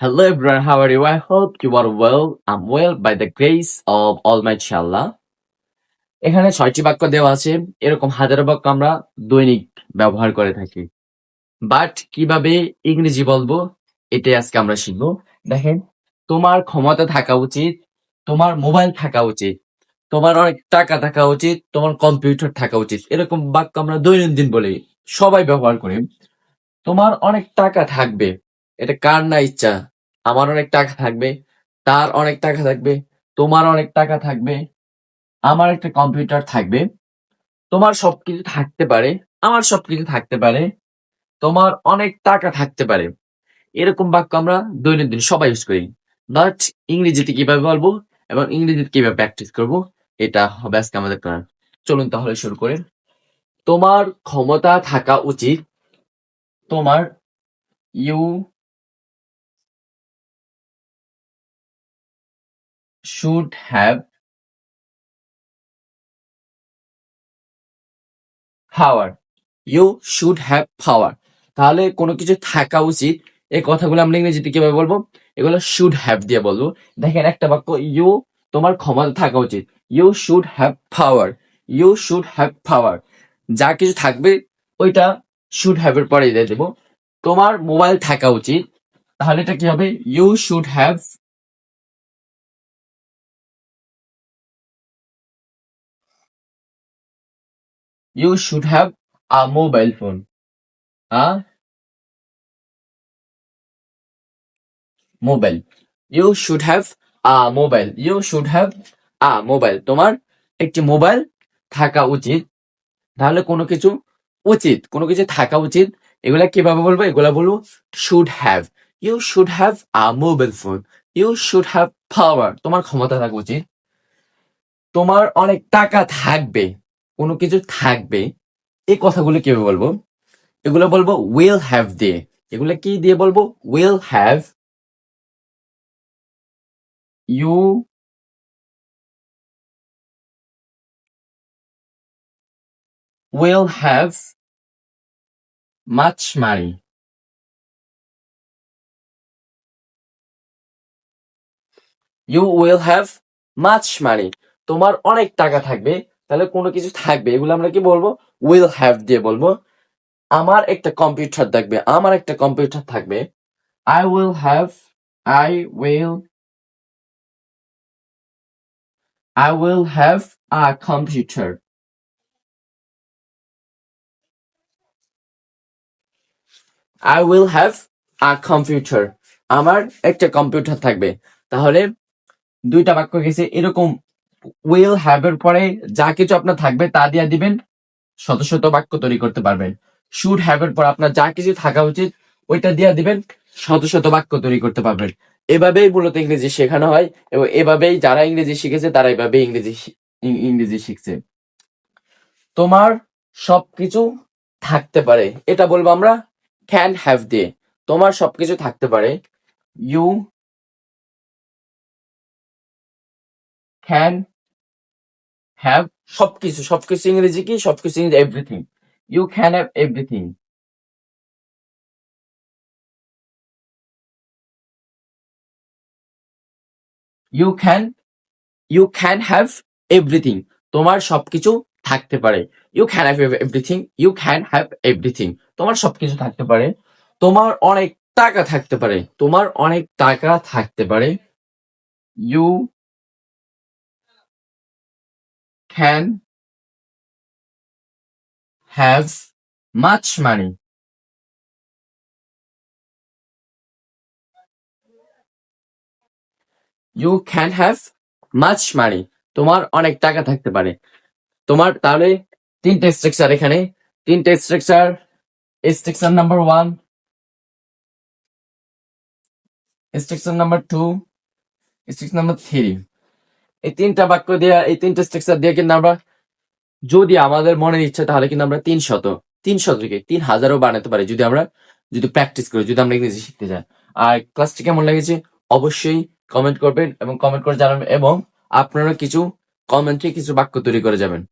Hello everyone, how are you? I hope you are well. I'm well by the grace of Almighty Allah. এখানে ছয়টি বাক্য দেওয়া আছে। এরকম হাজারো বাক্য আমরা দৈনিক ব্যবহার করে থাকি। বাট কীভাবে ইংরেজি বলব? এটাই আজকে আমরা শিখব। দেখেন তোমার ক্ষমতা থাকা উচিত তোমার মোবাইল থাকা উচিত তোমার অনেক টাকা থাকা উচিত তোমার কম্পিউটার থাকা উচিত। এরকম বাক্য আমরা দৈনন্দিন বলি সবাই ব্যবহার করি। তোমার অনেক টাকা থাকবে এটা কার না ইচ্ছা? আমার অনেক টাকা থাকবে, তার অনেক টাকা থাকবে, তোমার অনেক টাকা থাকবে, আমার একটা কম্পিউটার থাকবে, তোমার সবকিছু থাকতে পারে, আমার সবকিছু থাকতে পারে, তোমার অনেক টাকা থাকতে পারে। এরকম বাক্য আমরা দৈনন্দিন সবাই ইউজ করি। বাট ইংরেজিতে কীভাবে বলব এবং ইংরেজিতে কীভাবে প্র্যাকটিস করব, এটা হবে আজকে আমাদের প্ল্যান চলুন তাহলে শুরু করে। তোমার ক্ষমতা থাকা উচিত, তোমার you should have power. You should have power. তাহলে কোনো কিছু থাকা উচিত। এই কথাগুলো আমরা ইংরেজিতে কীভাবে বলব? এগুলো শুড হ্যাভ দিয়ে বলব। দেখেন একটা বাক্য ইউ তোমার ক্ষমতা থাকা উচিত। You should have power you should have power যা কিছু থাকবে, ওইটা শুড হ্যাভ এর পরে দিয়ে দেবো। তোমার মোবাইল থাকা উচিত। তাহলে এটা কি হবে? You should have You should have a mobile phone. A mobile. You should have a mobile. You should have a mobile. তোমার একটি মোবাইল থাকা উচিত। তাহলে কোনো কিছু উচিত। কোনো কিছু থাকা উচিত। এগুলা কীভাবে বলব? এগুলা বলব should have you should have a mobile phone you should have power তোমার ক্ষমতা থাকা উচিত। তোমার অনেক টাকা থাকবে। কোনো কিছু থাকবে, এই কথাগুলো কীভাবে বলব এগুলো বলব উইল হ্যাভ দিয়ে এগুলো কি দিয়ে বলব will have you will have much money. You will have much money. তোমার অনেক টাকা থাকবে তাহলে কোনো কিছু থাকবে। এগুলো আমরা কি বলব? উইল হ্যাভ দিয়ে বলব। আমার একটা কম্পিউটার থাকবে, আমার একটা কম্পিউটার থাকবে। I will have I will I will have a computer I will have a computer আমার একটা কম্পিউটার থাকবে। তাহলে দুইটা বাক্য গেছে এরকম উইল হ্যাভ এর পরে যা কিছু আপনার থাকবে তা দিয়ে দিবেন, শত শত বাক্য তৈরি করতে পারবেন। শুড হ্যাভ এর পর আপনার যা কিছু থাকা উচিত, ওইটা দিয়ে দিবেন, শত শত বাক্য তৈরি করতে পারবেন। এভাবেই মূলত ইংরেজি শেখানো হয় এবং এভাবেই যারা ইংরেজি শিখেছে, তারা এভাবেই ইংরেজি ইংরেজি শিখছে। তোমার সবকিছু থাকতে পারে, এটা বলব আমরা ক্যান হ্যাভ দিয়ে। তোমার সবকিছু থাকতে পারে ইউ ক্যান হ্যাভ সবকিছু সবকিছু ইংরেজি কি, সবকিছু ইংরেজি everything you can have everything you can you can have everything তোমার সবকিছু থাকতে পারে। You can have everything you can have everything তোমার সবকিছু থাকতে পারে। তোমার অনেক টাকা থাকতে পারে। তোমার অনেক টাকা থাকতে পারে। You can have much money you can have much money তোমার অনেক টাকা থাকতে পারে। তোমার তাহলে তিনটে স্ট্রাকচার এখানে। তিনটে structure structure number one structure number two structure number three এই তিনটা বাক্য দিয়ে, এই তিনটা স্ট্রাকচার দিয়ে কিন্তু আমরা যদি আমাদের মনের ইচ্ছা, তাহলে কিন্তু আমরা তিন শত, তিন শতকে তিন হাজারও বানাতে পারি যদি আমরা, যদি প্র্যাকটিস করি, যদি আমরা ইংরেজি শিখতে যাই। আর ক্লাসটি কেমন লেগেছে? অবশ্যই কমেন্ট করবেন এবং কমেন্ট করে জানাবেন এবং আপনারা কিছু কমেন্টে কিছু বাক্য তৈরি করে যাবেন।